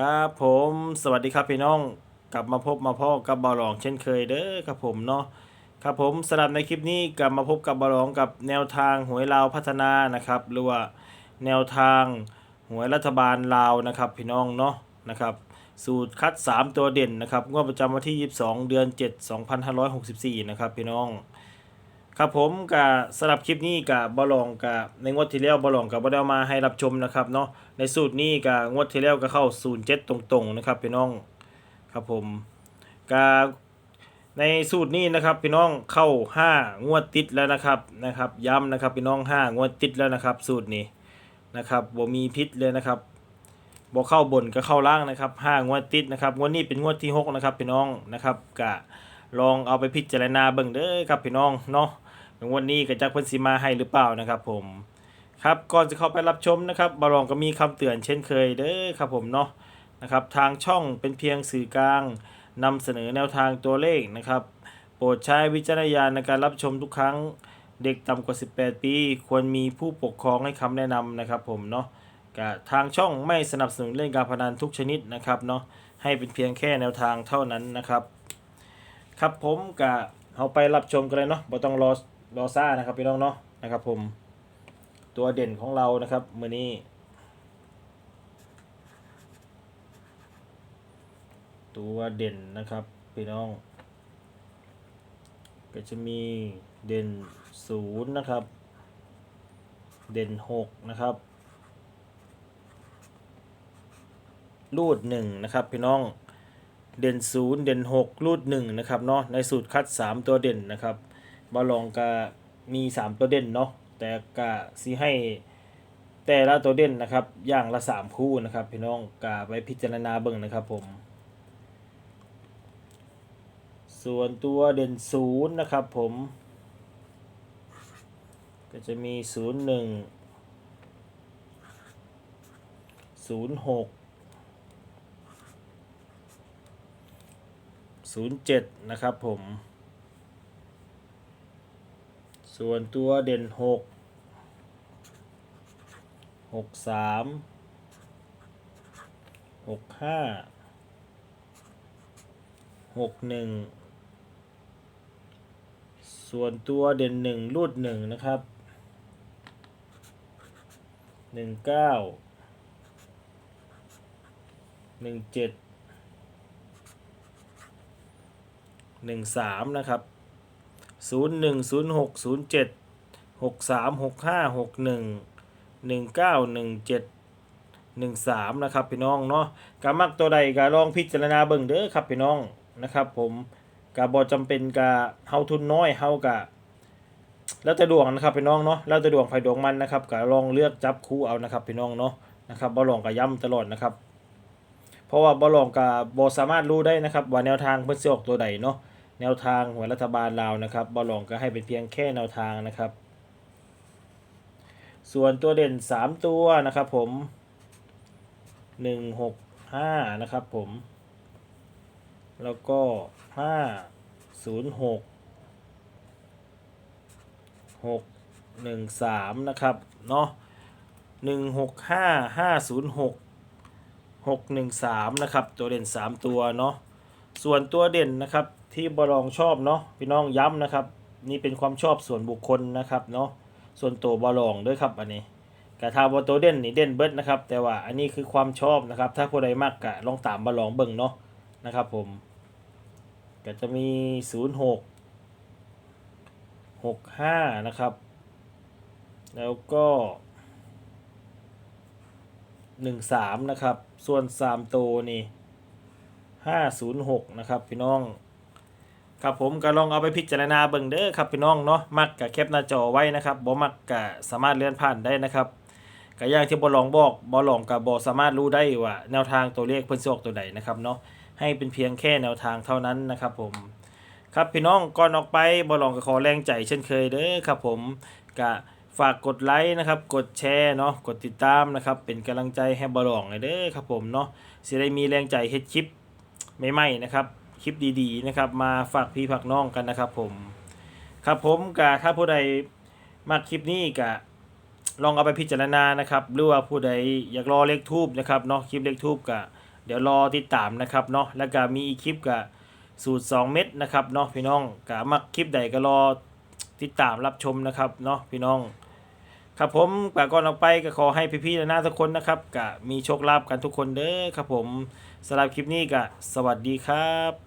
ครับผมสวัสดีครับพี่น้องกลับมาพบมาพ่อกับบอลองเช่นเคยเด้อครับผมเนาะครับผมสำหรับในคลิปนี้กลับมาพบกับบอลองกับแนวทางหวยลาวพัฒนานะครับหรือว่าแนวทางหวยรัฐบาลลาวนะครับพี่น้องเนาะนะครับสูตรคัด 3 ตัวเด่นนะครับงวดประจำวันที่ 22 เดือน 7 2564 นะครับพี่น้อง ครับผมกับสำหรับคลิปนี้กับบอลองกับในงวดที่แล้วบอลองกับบอลมาให้รับชมนะครับเนาะในสูตรนี้กับงวดที่แล้วก็เข้า 07 ตรงๆนะครับพี่น้องครับผมกับในสูตรนี้นะครับพี่น้องเข้า 5 งวดติดแล้วนะครับนะครับ ย้ำนะครับพี่น้อง 5 งวดติดแล้วนะครับ สูตรนี้นะครับบ่มีพิษเลยนะครับบ่เข้าบนก็เข้าล่างนะครับ 5 งวดติดนะครับงวดนี้เป็นงวดที่หกนะครับพี่น้องนะครับกะลองเอาไปพิจารณาเบิ่งเด้อครับพี่น้องเนาะ งวันนี้ก็จักเพิ่นสิมาให้หรือเปล่านะครับ ผมครับก่อนจะเข้าไปรับชมนะครับบารองก็มีคำเตือนเช่นเคยเด้อครับผมเนาะนะครับทางช่องเป็นเพียงสื่อกลางนำเสนอแนวทางตัวเลขนะครับ โปรดใช้วิจารณญาณในการรับชมทุกครั้งเด็กต่ำกว่า 18 ปี ควรมีผู้ปกครองให้คำแนะนำนะครับผมเนาะก็ทางช่องไม่สนับสนุนเล่นการพนันทุกชนิดนะครับเนาะให้เป็นเพียงแค่แนวทางเท่านั้นนะครับ ครับผมก็เอาไปรับชมกันเลยเนาะบ่ต้องรอ รอซ่านะครับพี่น้องเนาะนะครับ ผม ตัวเด่นของเรานะครับมือนี้ตัวเด่นนะครับพี่น้อง ก็จะมีเด่นศูนย์นะครับ เด่นหกนะครับรูดหนึ่งนะครับพี่น้องเด่นศูนย์เด่นหกรูดหนึ่งนะครับเนาะในสูตรคัด3ตัวเด่นนะครับ บาลองกามี 3 ตัวเด่นเนาะแต่กะสีให้แต่ละตัวเด่นนะครับอย่างละ 3 คู่นะครับพี่น้องกาไปพิจารณาเบิ่งนะครับผม ส่วนตัวเด่นศูนย์นะครับผม ก็จะมี 0 1 0 6 07 นะครับผม ส่วนตัวเด่นหกหกสามหกห้าหกหนึ่งส่วนตัวเด่นหนึ่งรูดหนึ่งนะครับหนึ่งเก้าหนึ่งเจ็ดหนึ่งสามนะครับ 01 06 07 63 65 61 19 17 13นะครับพี่น้องเนาะกามักตัวใดกาลองพิจารณาเบิ่งเด้อครับพี่น้องนะครับผมกาบอจำเป็นกาเฮาทุนน้อยเฮากะแล้วแต่ดวงนะครับพี่น้องเนาะแล้วแต่ดวงไฟดวงมันนะครับกาลองเลือกจับคู่เอานะครับพี่น้องเนาะนะครับบอลองกาย้ำตลอดนะครับ เพราะว่าบอลองกาบอสามารถรู้ได้นะครับว่าแนวทางเพิ่นสิออกตัวใดเนาะ แนวทางหัวรัฐบาลลาวนะครับบอลองก็ให้เป็นเพียงแค่แนวทางนะครับ ส่วนตัวเด่น 3 ตัวนะครับผม 1 6 5 นะครับผม แล้วก็ 5 0 6 6 1 3 นะครับเนาะ1 6 5 5 0 6 6 1 3 นะครับ ตัวเด่น 3 ตัวเนาะส่วนตัวเด่นนะครับ ที่บรองชอบเนาะพี่น้องย้ำนะครับ นี่เป็นความชอบส่วนบุคคลนะครับเนาะส่วนตัวบรองด้วยครับอันนี้กะทาว่าตัวเด่นนี่เด่นเบิดนะครับ แต่ว่าอันนี้คือความชอบนะครับ ถ้าผู้ใดมากกะลองตามบรองเบิ่งเนาะนะครับ ผม ก็จะมี 0 6 6 5 นะครับ แล้วก็ 1 3 นะครับ ส่วน 3 ตัวนี่506 นะครับ พี่น้อง ครับผมก็ลองเอาไปพิจารณาเบิ่งเด้อครับพี่น้องเนาะมักกะแคปหน้าจอไว้นะครับบ่มักกะสามารถเลื่อนผ่านได้นะครับก็อย่างที่บ่ลองบอกบ่ลองก็บ่สามารถรู้ได้ว่าแนวทางตัวเลขเพิ่นสิออกตัวใดนะครับเนาะให้เป็นเพียงแค่แนวทางเท่านั้นนะครับผมครับพี่น้องก่อนออกไปบ่ลองก็ขอแรงใจเช่นเคยเด้อครับผมก็ฝากกดไลค์นะครับ กดแชร์เนาะ กดติดตามนะครับ เป็นกำลังใจให้บ่ลองเลยเด้อครับผมเนาะสิได้มีแรงใจเฮ็ดคลิปใหม่ๆนะครับ คลิปดีๆนะครับ มาฝากพี่ฝากน้องกันนะครับ ผม ครับผมกะถ้าผู้ใดมาคลิปนี้กะลองเอาไปพิจารณานะครับ หรือว่าผู้ใดอยากรอเลขทูบนะครับเนาะคลิปเลขทูบกะเดี๋ยวรอติดตามนะครับเนาะแล้วก็มีอีกคลิปกับสูตร 2 เม็ดนะครับเนาะพี่น้องกะมักคลิปใดก็รอติดตามรับชมนะครับเนาะพี่น้อง ครับผมกก่อนออกไปก็ขอให้พี่ๆและน้าทุกคนนะครับกะมีโชคลาภกันทุกคนเด้อครับผมสำหรับคลิปนี้กะสวัสดีครับ